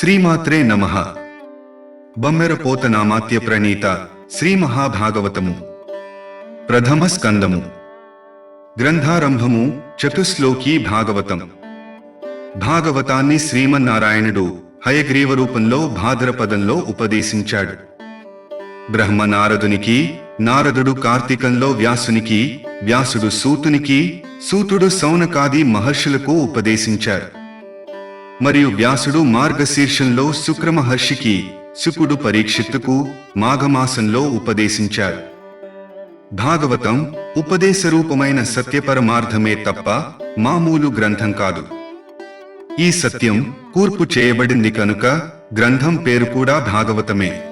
శ్రీమాత్రే నమ. బమ్మెరపోత నామాత్య ప్రణీత శ్రీ మహాభాగవతము ప్రథమ స్కందము గ్రంథారంభము చతుశ్లోకి భాగవతం. భాగవతాన్ని శ్రీమన్నారాయణుడు హయగ్రీవ రూపంలో భాద్రపదంలో ఉపదేశించాడు. బ్రహ్మ నారదునికి నారదుడు కార్తీకంలో వ్యాసునికి వ్యాసుడు సూతునికి సూతుడు సౌనకాది మహర్షులకు ఉపదేశించారు. మరియు వ్యాసుడు మార్గశీర్షంలో శుక్రమహర్షికి శుకుడు పరీక్షిత్తుకు మాఘమాసంలో ఉపదేశించారు భాగవతం ఉపదేశ రూపమైన సత్యపరమార్థమే తప్ప మామూలు గ్రంథం కాదు. ఈ సత్యం కూర్పు చేయబడింది కనుక గ్రంథం పేరు కూడా భాగవతమే.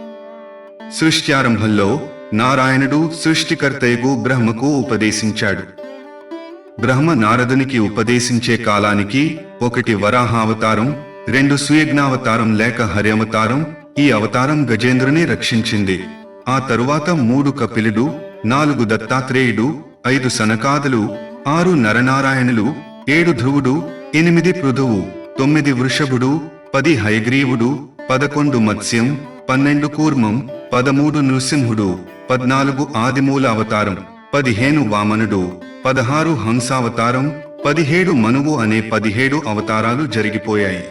సృష్ట్యారంభంలో నారాయణుడు సృష్టికర్తయకు బ్రహ్మకు ఉపదేశించాడు. బ్రహ్మ నారదునికి ఉపదేశించే కాలానికి ఒకటి వరాహావతారం రెండు సుయజ్ఞావతారం లేక హర్యవతారం ఈ అవతారం గజేంద్రుని రక్షించింది. ఆ తరువాత మూడు కపిలుడు నాలుగు దత్తాత్రేయుడు ఐదు సనకాదులు ఆరు నరనారాయణులు ఏడు ధ్రువుడు ఎనిమిది పృథువు తొమ్మిది వృషభుడు పది హయగ్రీవుడు పదకొండు మత్స్యం పన్నెండు కూర్మం పదమూడు నృసింహుడు పద్నాలుగు ఆదిమూల అవతారం. పదిహేను వామనుడు పదహారు హంసావతారం పదిహేడు మనువు అనే పదిహేడు అవతారాలు జరిగిపోయాయి.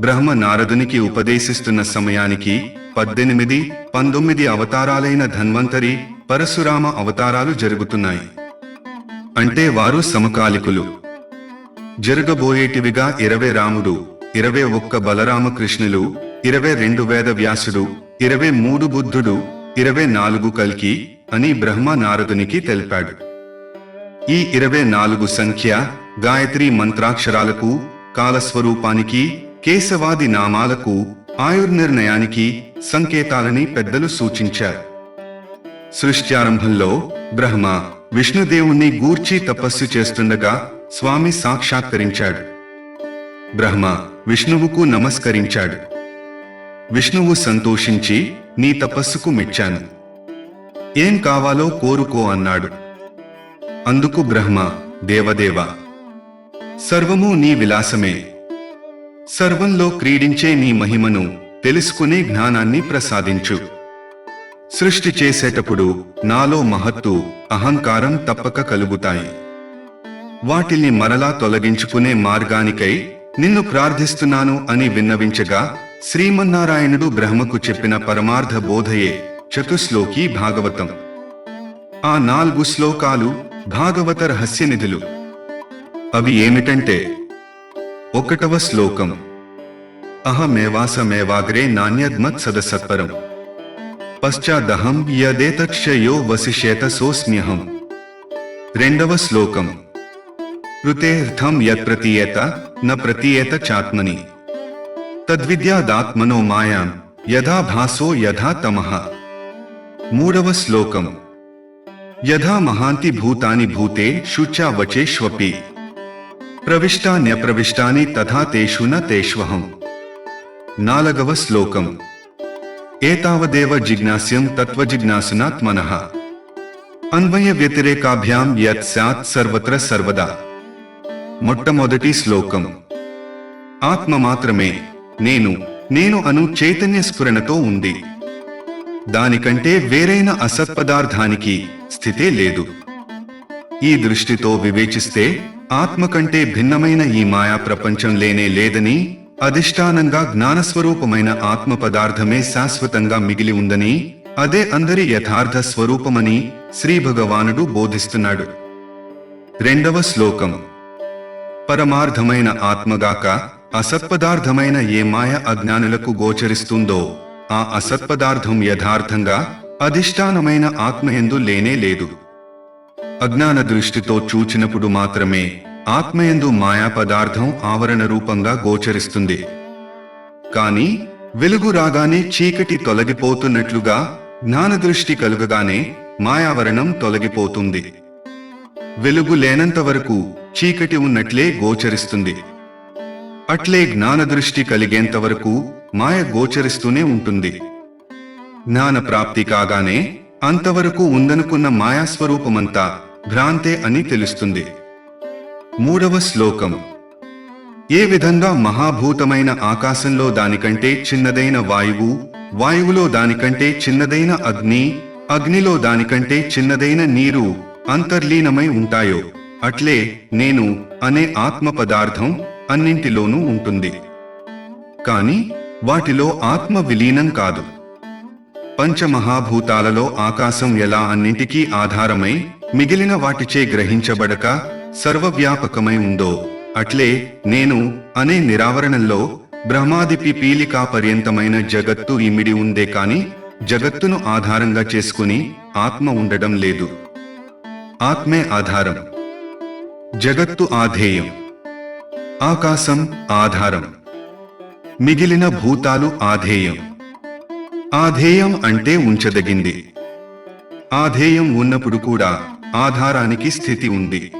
బ్రహ్మ నారదునికి ఉపదేశిస్తున్న సమయానికి పద్దెనిమిది పంతొమ్మిది అవతారాలైన ధన్వంతరి పరశురామ అవతారాలు జరుగుతున్నాయి. అంటే వారు సమకాలికులు. జరగబోయేటివిగా ఇరవై రాముడు ఇరవై ఒక్క బలరామకృష్ణులు ఇరవై రెండు వేద వ్యాసుడు ఇరవై మూడు బుద్ధుడు ఇరవై నాలుగు కల్కి అని బ్రహ్మ నారదునికి తెలిపాడు. ఈ ఇరవై నాలుగు సంఖ్య గాయత్రి మంత్రాక్షరాలకు కాలస్వరూపానికి కేశవాది నామాలకు ఆయుర్నిర్ణయానికి సంకేతాలని పెద్దలు సూచించారు. సృష్ట్యారంభంలో బ్రహ్మ విష్ణుదేవుణ్ణి గూర్చి తపస్సు చేస్తుండగా స్వామి సాక్షాత్కరించాడు. బ్రహ్మ విష్ణువుకు నమస్కరించాడు. విష్ణువు సంతోషించి నీ తపస్సుకు మెచ్చాను. ఏం కావాలో కోరుకో అన్నాడు. అందుకు బ్రహ్మ దేవదేవ సర్వము నీ విలాసమే. సర్వంలో క్రీడించే నీ మహిమను తెలుసుకునే జ్ఞానాన్ని ప్రసాదించు. సృష్టి చేసేటప్పుడు నాలో మహత్తు అహంకారం తప్పక కలుగుతాయి. వాటిని మరలా తొలగించుకునే మార్గానికై నిన్ను ప్రార్థిస్తున్నాను అని విన్నవించగా శ్రీమన్నారాయణుడు బ్రహ్మకు చెప్పిన పరమార్థ బోధయే చతుశ్లోకి భాగవతం. ఆ నాలుగు శ్లోకాలు భాగవత రహస్య నిధులు. అవి ఏమిటంటే ఒకటవ శ్లోకం. అహమేవాసమేవాగ్రే నాణ్యద్మత్ సదసత్పరం. పశ్చాదహం యదేతక్షయో వసిషేత సోస్మ్యహం రెండవ శ్లోకం. కృతేర్థం యత్ ప్రతీయత న ప్రతీయత చాత్మని. తద్విద్యాదాత్మనో మాయాం యథా భాసో యథా తమః. మూడవ శ్లోకం. యథా మహాంతి భూతాని భూతే శుచా వచేష్వపి. ప్రవిష్టాన్యప్రవిష్టాని తథా తేషు న తేష్వహం. నాలుగవ శ్లోకం. ఏతావదేవ జిజ్ఞాస్యం తత్వజిజ్ఞాసునాత్మన అన్వయ వ్యతిరేకాభ్యాం యత్ స్యాత్ సర్వత్ర సర్వదా. మొట్టమొదటి శ్లోకం. ఆత్మ మాత్రమే నేను నేను అను చైతన్య స్ఫురణతో ఉంది. దానికంటే వేరైన అసత్పదార్థానికి స్థితే లేదు. ఈ దృష్టితో వివేచిస్తే ఆత్మ కంటే భిన్నమైన ఈ మాయా ప్రపంచం లేనే లేదని అధిష్టానంగా జ్ఞానస్వరూపమైన ఆత్మ పదార్థమే శాశ్వతంగా మిగిలి ఉందని అదే అందరి యథార్థ స్వరూపమని శ్రీ భగవానుడు బోధిస్తున్నాడు. రెండవ శ్లోకం. పరమార్థమైన ఆత్మగాక అసత్పదార్థమైన ఏ మాయ అజ్ఞానులకు గోచరిస్తుందో ఆ అసత్పదార్థం యథార్థంగా అధిష్టానమైన ఆత్మయందు లేనే లేదు. అజ్ఞాన దృష్టితో చూచినప్పుడు మాత్రమే ఆత్మయందు మాయా పదార్థం ఆవరణ రూపంగా గోచరిస్తుంది. కాని వెలుగు రాగానే చీకటి తొలగిపోతున్నట్లుగా జ్ఞాన దృష్టి కలుగగానే మాయావరణం తొలగిపోతుంది. వెలుగు లేనంత వరకు చీకటి ఉన్నట్లే గోచరిస్తుంది. అట్లే జ్ఞాన దృష్టి కలిగేంత వరకు మాయ గోచరిస్తూనే ఉంటుంది. జ్ఞాన ప్రాప్తి కాగానే అంతవరకు ఉందనుకున్న మాయాస్వరూపమంతా భ్రాంతే అని తెలుస్తుంది. మూడవ శ్లోకం. ఏ విధంగా మహాభూతమైన ఆకాశంలో దానికంటే చిన్నదైన వాయువు వాయువులో దానికంటే చిన్నదైన అగ్ని అగ్నిలో దానికంటే చిన్నదైన నీరు అంతర్లీనమై ఉంటాయో అట్లే నేను అనే ఆత్మ పదార్థం అన్నింటిలోనూ ఉంటుంది. కాని వాటిలో ఆత్మ విలీనం కాదు. పంచమహాభూతాలలో ఆకాశం ఎలా అన్నింటికీ ఆధారమై మిగిలిన వాటిచే గ్రహించబడక సర్వవ్యాపకమై ఉందో అట్లే నేను అనే నిరావరణంలో బ్రహ్మాదిపి పీలికా పర్యంతమైన జగత్తు ఇమిడి ఉందే కాని జగత్తును ఆధారంగా చేసుకుని ఆత్మ ఉండడం లేదు. ఆత్మే ఆధారం. జగత్తు ఆధేయం. ఆకాశం ఆధారం. మిగిలిన భూతాలు ఆధేయం. ఆధేయం అంటే ఉంచదగింది. ఆధేయం ఉన్నప్పుడు కూడా ఆధారానికి స్థితి ఉంది.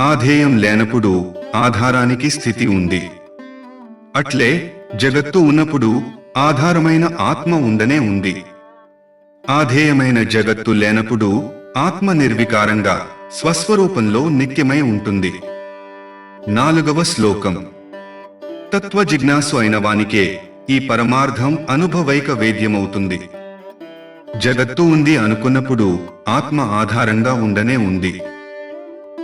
ఆధేయం లేనప్పుడు ఆధారానికి స్థితి ఉంది. అట్లే జగత్తు ఉన్నప్పుడు ఆధారమైన ఆత్మ ఉండనే ఉంది. ఆధేయమైన జగత్తు లేనప్పుడు ఆత్మ నిర్వికారంగా స్వస్వరూపంలో నిత్యమై ఉంటుంది. నాలుగవ శ్లోకం. తత్వ జిజ్ఞాసు అయిన వానికే ఈ పరమార్థం అనుభవైక వేద్యమవుతుంది. జగత్తు ఉంది అనుకున్నప్పుడు ఆత్మ ఆధారంగా ఉండనే ఉంది.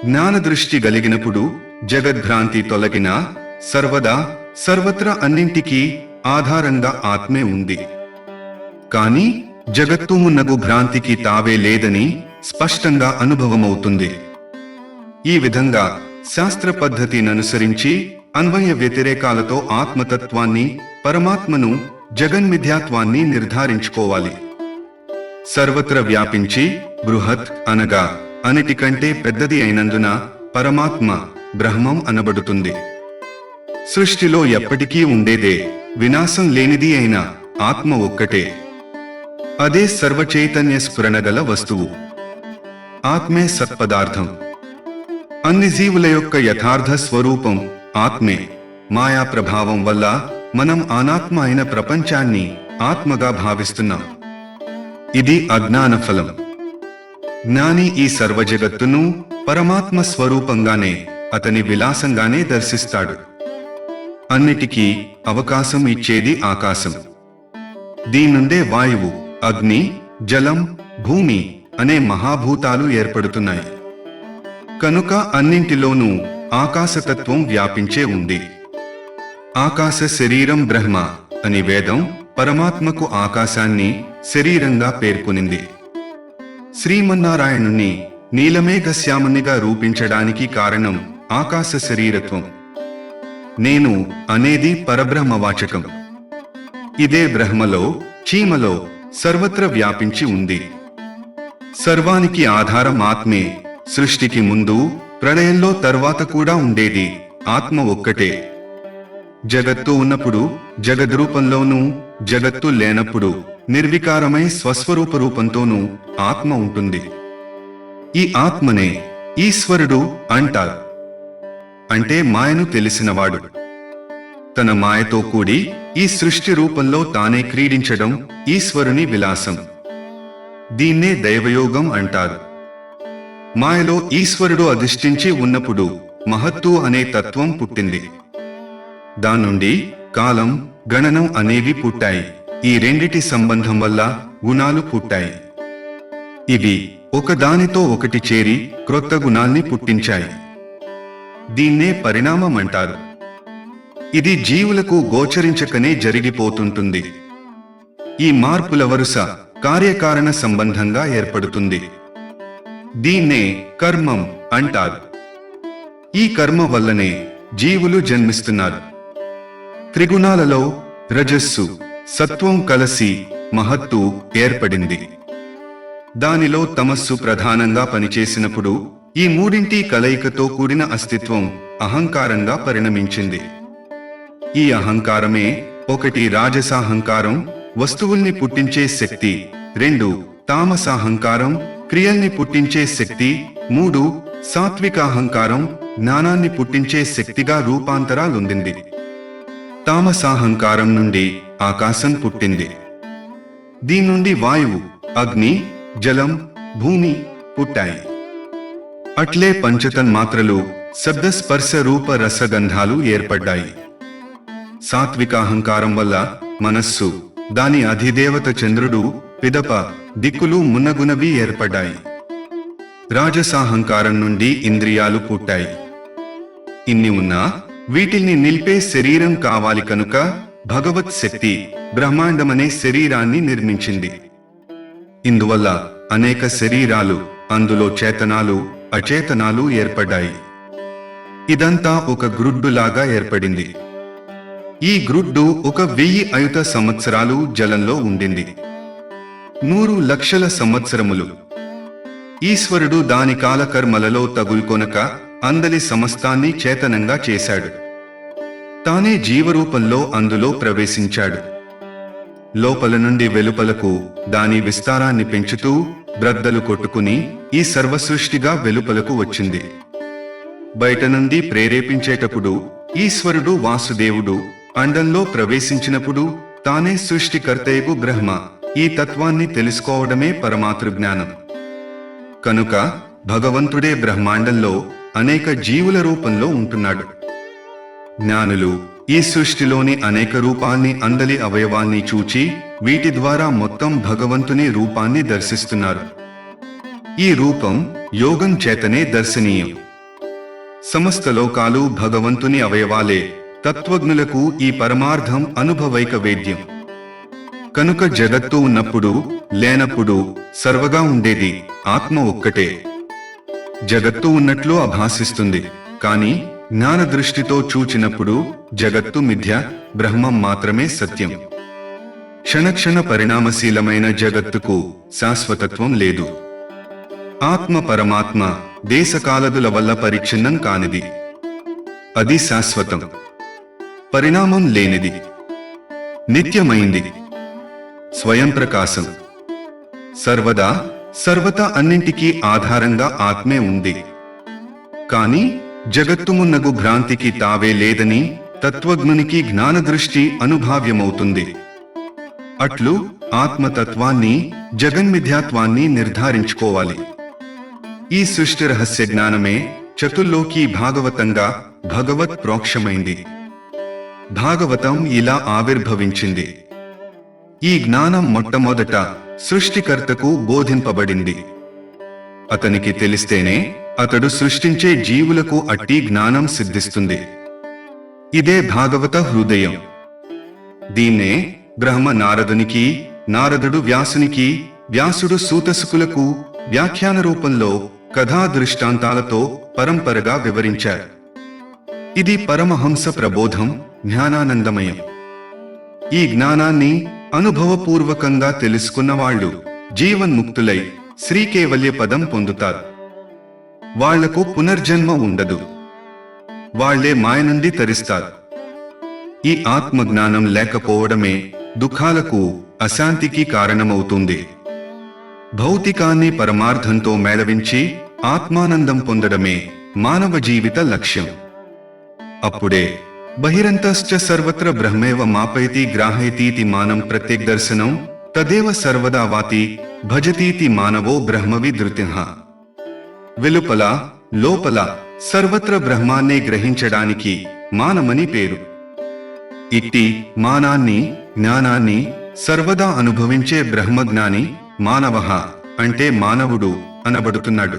జ్ఞాన దృష్టి గలిగినప్పుడు జగద్భ్రాంతి తొలగిన సర్వదా సర్వత్రా అన్నింటికీ ఆధారంగా ఆత్మే ఉంది. కాని జగత్తు ఉన్నగు భ్రాంతికి తావే లేదని స్పష్టంగా అనుభవమవుతుంది. ఈ విధంగా శాస్త్ర పద్ధతిని అనుసరించి అన్వయ వ్యతిరేకాలతో ఆత్మతత్వాన్ని పరమాత్మను జగన్మిథ్యాత్వాన్ని నిర్ధారించుకోవాలి. సర్వత్ర వ్యాపించి బృహత్ అనగా అన్నిటికంటే పెద్దది అయినందున పరమాత్మ బ్రహ్మం అనబడుతుంది. సృష్టిలో ఎప్పటికీ ఉండేదే వినాశం లేనిది అయిన ఆత్మ ఒక్కటే. అదే సర్వచైతన్య స్ఫురణ గల వస్తువు. ఆత్మే సత్పదార్థం. అన్ని జీవుల యొక్క యథార్థ స్వరూపం ఆత్మే. మాయా ప్రభావం వల్ల మనం అనాత్మ అయిన ప్రపంచాన్ని ఆత్మగా భావిస్తున్నాం. ఇది అజ్ఞాన ఫలం. జ్ఞాని ఈ సర్వ జగత్తును పరమాత్మ స్వరూపంగానే అతని విలాసంగానే దర్శిస్తాడు. అన్నిటికీ అవకాశం ఇచ్చేది ఆకాశం. దీనుండే వాయువు అగ్ని జలం భూమి అనే మహాభూతాలు ఏర్పడుతున్నాయి. కనుక అన్నింటిలోనూ ఆకాశతత్వం వ్యాపించే ఉంది. ఆకాశ శరీరం బ్రహ్మ అని వేదం పరమాత్మకు ఆకాశాన్ని శరీరంగా పేర్కొనింది. శ్రీమన్నారాయణుని నీలమేఘశ్యామునిగా రూపించడానికి కారణం ఆకాశ శరీరత్వం. నేను అనేది పరబ్రహ్మవాచకం. ఇదే బ్రహ్మలో చీమలో సర్వత్ర వ్యాపించి ఉంది. సర్వానికి ఆధారం ఆత్మే సృష్టికి ముందు ప్రళయంలో తర్వాత కూడా ఉండేది. ఆత్మ ఒక్కటే. జగత్తు ఉన్నప్పుడు జగద్రూపంలోనూ జగత్తు లేనప్పుడు నిర్వికారమై స్వస్వరూప రూపంతోనూ ఆత్మ ఉంటుంది. ఈ ఆత్మనే ఈశ్వరుడు అంటారు. అంటే మాయను తెలిసినవాడు. తన మాయతో కూడి ఈ సృష్టి రూపంలో తానే క్రీడించడం ఈశ్వరుని విలాసం. దీన్నే దైవయోగం అంటారు. మాయలో ఈశ్వరుడు అధిష్ఠించి ఉన్నప్పుడు మహత్తు అనే తత్వం పుట్టింది. దానుండి కాలం గణనం అనేవి పుట్టాయి. ఈ రెండిటి సంబంధం వల్ల గుణాలు పుట్టాయి. ఇవి ఒకదానితో ఒకటి చేరి క్రొత్త గుణాల్ని పుట్టించాయి. దీన్నే పరిణామం అంటారు. ఇది జీవులకు గోచరించకనే జరిగిపోతుంటుంది. ఈ మార్పుల వరుస కార్యకారణ సంబంధంగా ఏర్పడుతుంది. దీన్నే కర్మం అంటారు. ఈ కర్మ వల్లనే జీవులు జన్మిస్తున్నారు. త్రిగుణాలలో రజస్సు సత్వం కలసి మహత్తు ఏర్పడింది. దానిలో తమస్సు ప్రధానంగా పనిచేసినప్పుడు ఈ మూడింటి కలయికతో కూడిన అస్తిత్వం అహంకారంగా పరిణమించింది. ఈ అహంకారమే ఒకటి రాజసాహంకారం వస్తువుల్ని పుట్టించే శక్తి రెండు తామసాహంకారం క్రియల్ని పుట్టించే శక్తి మూడు సాత్వికాహంకారం జ్ఞానాన్ని పుట్టించే శక్తిగా రూపాంతరాలుందింది. తామసాహంకారం నుండి ఆకాశం పుట్టింది. దీని నుండి వాయువు అగ్ని జలం భూమి పుట్టాయి. అట్లే పంచతన్మాత్రలు శబ్ద స్పర్శ రూప రసగంధాలు ఏర్పడ్డాయి. సాత్విక అహంకారం వల్ల మనస్సు దాని అధిదేవత చంద్రుడు పిదప దిక్కులు మున్నగునవి ఏర్పడ్డాయి రాజసాహంకారం నుండి ఇంద్రియాలు పుట్టాయి. ఇన్ని ఉన్నా వీటిల్ని నిలిపే శరీరం కావాలి కనుక భగవత్ శక్తి బ్రహ్మాండమనే శరీరాన్ని నిర్మించింది. ఇందువల్ల అనేక శరీరాలు అందులో చేతనాలు అచేతనాలు ఏర్పడ్డాయి ఇదంతా ఒక గ్రుడ్డులాగా ఏర్పడింది. ఈ గ్రుడ్డు ఒక వెయ్యి అయుత సంవత్సరాలు జలంలో ఉండింది. నూరు లక్షల సంవత్సరములు. ఈశ్వరుడు దాని కాలకర్మలలో తగులుకొనక అందలి సమస్తాన్ని చేతనంగా చేశాడు. తానే జీవరూపంలో అందులో ప్రవేశించాడు. లోపల నుండి వెలుపలకు దాని విస్తారాన్ని పెంచుతూ బ్రద్దలు కొట్టుకుని ఈ సర్వసృష్టిగా వెలుపలకు వచ్చింది. బయట నుండి ప్రేరేపించేటప్పుడు ఈశ్వరుడు వాసుదేవుడు అండంలో ప్రవేశించినప్పుడు తానే సృష్టికర్తయగు బ్రహ్మ. ఈ తత్వాన్ని తెలుసుకోవడమే పరమాతృ జ్ఞానం కనుక భగవంతుడే బ్రహ్మాండంలో అనేక జీవుల రూపంలో ఉంటున్నాడు. జ్ఞానులు ఈ సృష్టిలోని అనేక రూపాన్ని అందలి అవయవాల్ని చూచి వీటి ద్వారా మొత్తం భగవంతుని రూపాన్ని దర్శిస్తున్నారు. ఈ రూపం యోగం చేతనే దర్శనీయం. సమస్త లోకాలు భగవంతుని అవయవాలే తత్వజ్ఞులకు ఈ పరమార్థం అనుభవైక వేద్యం. కనుక జగత్తు ఉన్నప్పుడు లేనప్పుడు సర్వగా ఉండేది ఆత్మ ఒక్కటే. జగత్తు ఉన్నట్లు అభాసిస్తుంది. కాని జ్ఞాన దృష్టితో చూచినప్పుడు జగత్తు మిథ్య బ్రహ్మం మాత్రమే సత్యం. క్షణక్షణ పరిణామశీలమైన జగత్తుకు శాశ్వతత్వం లేదు. ఆత్మ పరమాత్మ దేశకాలదుల వల్ల పరిచ్ఛిన్నం కానిది. అది శాశ్వతం. పరిణామం లేనిది. నిత్యమైంది. స్వయం ప్రకాశం సర్వదా సర్వతా అన్నింటికీ ఆధారంగా ఆత్మే ఉంది. కాని జగత్తుమున్నగు భ్రాంతికి తావే లేదని తత్వజ్ఞునికి జ్ఞానదృష్టి అనుభావ్యమవుతుంది. అట్లు ఆత్మతత్వాన్ని జగన్మిథ్యాత్వాన్ని నిర్ధారించుకోవాలి. ఈ సృష్టి రహస్య జ్ఞానమే చతుల్లోకి భాగవతంగా భగవత్ ప్రోక్షమైంది. భాగవతం ఇలా ఆవిర్భవించింది. ఈ జ్ఞానం మొట్టమొదట సృష్టికర్తకు బోధింపబడింది. అతనికి తెలిస్తేనే అతడు సృష్టించే జీవులకు అట్టి జ్ఞానం సిద్ధిస్తుంది. ఇదే భాగవత హృదయం. దీన్నే బ్రహ్మ నారదునికి నారదుడు వ్యాసునికి వ్యాసుడు సూతసుకులకు వ్యాఖ్యాన రూపంలో కథా దృష్టాంతాలతో పరంపరగా వివరించారు. ఇది పరమహంస ప్రబోధం జ్ఞానానందమయం. ఈ జ్ఞానాన్ని అనుభవపూర్వకంగా తెలుసుకున్న వాళ్ళు జీవన్ముక్తులై శ్రీకేవల్య పదం పొందుతారు. వాళ్ళకు పునర్జన్మ ఉండదు. వాళ్ళే మాయ నుండి తరిస్తారు. ఈ ఆత్మజ్ఞానం లేకపోవడమే దుఃఖాలకు అశాంతికి కారణమవుతుంది. భౌతికాన్ని పరమార్థంతో మేళవించి ఆత్మానందం పొందడమే మానవ జీవిత లక్ష్యం. అప్పుడే బహిరంతశ్చ సర్వత్ర బ్రహ్మేవ మాపైతి గ్రాహయతీతి మానం ప్రత్యేక్ దర్శనం తదేవ సర్వదా వాతి భజతీతి మానవో బ్రహ్మవిధృతిః వెలుపల లోపల సర్వత్ర బ్రహ్మాన్నే గ్రహించడానికి మానమని పేరు. ఇట్టి మానాన్ని జ్ఞానాన్ని సర్వదా అనుభవించే బ్రహ్మజ్ఞాని మానవ అంటే మానవుడు అనబడుతున్నాడు.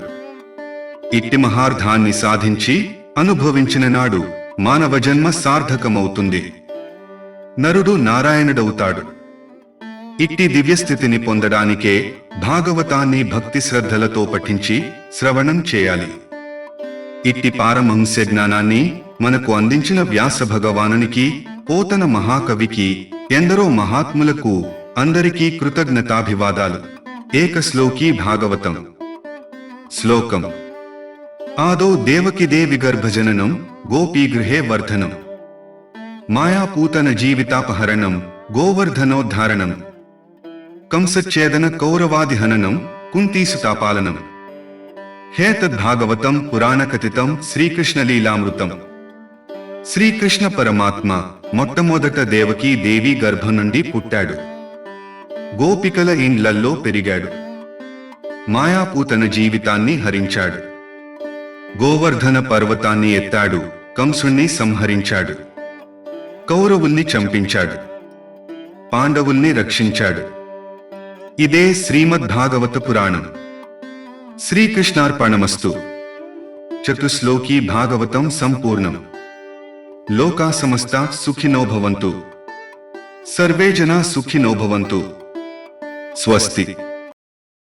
ఇట్టి మహార్థాన్ని సాధించి అనుభవించిన నాడు మానవ జన్మ సార్థకమవుతుంది. నరుడు నారాయణుడవుతాడు. ఇట్టి దివ్యస్థితిని పొందడానికే భాగవతాన్ని భక్తి శ్రద్ధలతో పఠించి శ్రవణం చేయాలి. ఇట్టి పారమహంస్య జ్ఞానాన్ని మనకు అందించిన వ్యాస భగవానునికి పోతన మహాకవికి ఎందరో మహాత్ములకు అందరికీ కృతజ్ఞతాభివాదాలు. ఏక శ్లోకీ భాగవతం. శ్లోకం. ఆదో దేవకి దేవి గర్భజననం గోపీగృహే వర్ధనం. మాయాపూతన జీవితాపహరణం గోవర్ధనోద్ధారణం. కంసచ్ఛేదన కౌరవాదిహననం కుంతీసుతాపాలనం. హేతద్భాగవతం పురాణకథితం శ్రీకృష్ణలీలామృతం. శ్రీకృష్ణ పరమాత్మ మొట్టమొదట దేవకీ దేవి గర్భం నుండి పుట్టాడు. గోపికల ఇండ్లల్లో పెరిగాడు. మాయాపూతన జీవితాన్ని హరించాడు. గోవర్ధన పర్వతాన్ని ఎత్తాడు. కంసుణ్ణి సంహరించాడు. కౌరవుల్ని చంపించాడు. పాండవుల్ని రక్షించాడు. ఇదే శ్రీమద్ భాగవత పురాణం. శ్రీకృష్ణార్పణమస్తు. చతుశ్లోకి భాగవతం సంపూర్ణం. లోకా సమస్త సుఖినో భవంతు. సర్వే జనా సుఖినో భవంతు. స్వస్తి.